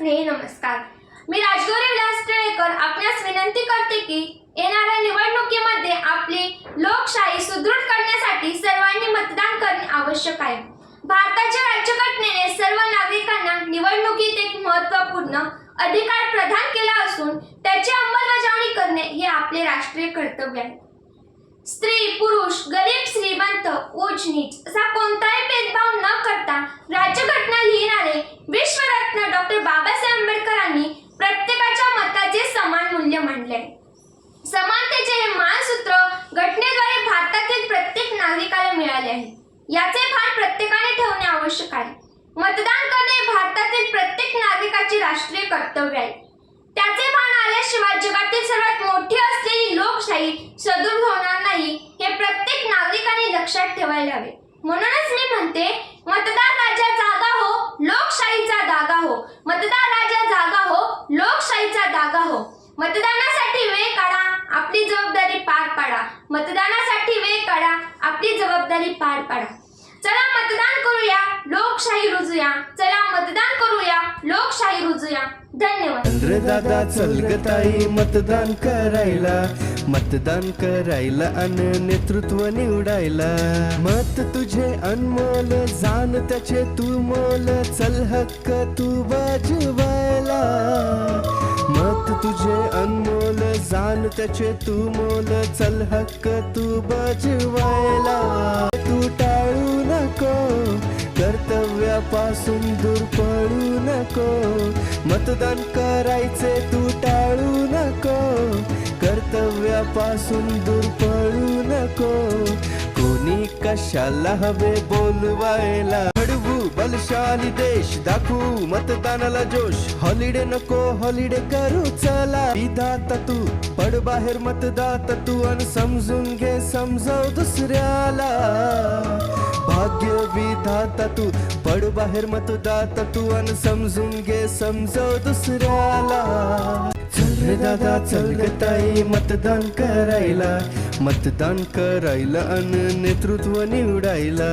स्नेही नमस्कार. मी राजगौरी विलास टिळेकर आपल्यास विनंती करते की येणाऱ्या निवडणुकीमध्ये आपली लोकशाही सुदृढ करण्यासाठी सर्वांनी मतदान करणे आवश्यक आहे. भारताच्या राज्यघटनेने सर्व नागरिकांना निवडणुकीत एक महत्त्वपूर्ण अधिकार प्रदान केला असून त्याची अंमलबजावणी करणे हे आपले राष्ट्रीय कर्तव्य आहे. स्त्री पुरुष गरीब श्रीमंत उच्च नीच असा कोणताही भेदभाव न करता राज्यघटना लिहिणार म्हटले आहे. समानतेचे हे मानसूत्र घटनेद्वारे भारतातील प्रत्येक नागरिकाला मिळाले आहे. याचे भान प्रत्येकाने ठेवणे आवश्यक आहे. मतदान करणे हे भारतातील प्रत्येक नागरिकाचे राष्ट्रीय कर्तव्य आहे. त्याचे भान आल्याशिवाय जगातील सर्वात मोठी असलेली लोकशाही सदृढ होणार नाही हे प्रत्येक नागरिकाने लक्षात ठेवायला हवे. म्हणूनच मी म्हणते मतदार राजा जागा हो लोकशाहीचा दागा हो. मतदार राजा जागा हो लोकशाहीचा दागा हो. मतदानासाठी वेळ काढा आपली जबाबदारी पार पाडा. मतदानासाठी वेळ काढा आपली जबाबदारी पार पाडा. चला मतदान करूया लोकशाही रुजूया. चला मतदान करूया लोकशाही रुजूया. धन्यवाद. चंद्र दादा मतदान करायला. मतदान करायला अन नेतृत्व निवडायला. मत तुझे अनमोल जाण त्याचे तू मोल. चल हक्क तू बाजू त्याचे तू मोल चल हक्क तू बजवायला. तू टाळू नको कर्तव्यापासून दूर पळू नको. मतदान करायचे तू टाळू नको. कर्तव्यापासून दूर पळू नको. कोणी कशाला हवे बोलवायला? बलशाली देश दाखवू मतदानाला जोश. हॉलिडे नको हॉलिडे करू चला. विधाता तू पड बाहेर मतदाता तू आणि समजून घे समजाव दुसऱ्याला. भाग्य विधाता तू पड बाहेर मतदाता तू आणि समजून घे समजाव दुसऱ्याला. चल दादा चल ताई मतदान करायला. मतदान करायला अन नेतृत्व निवडायला.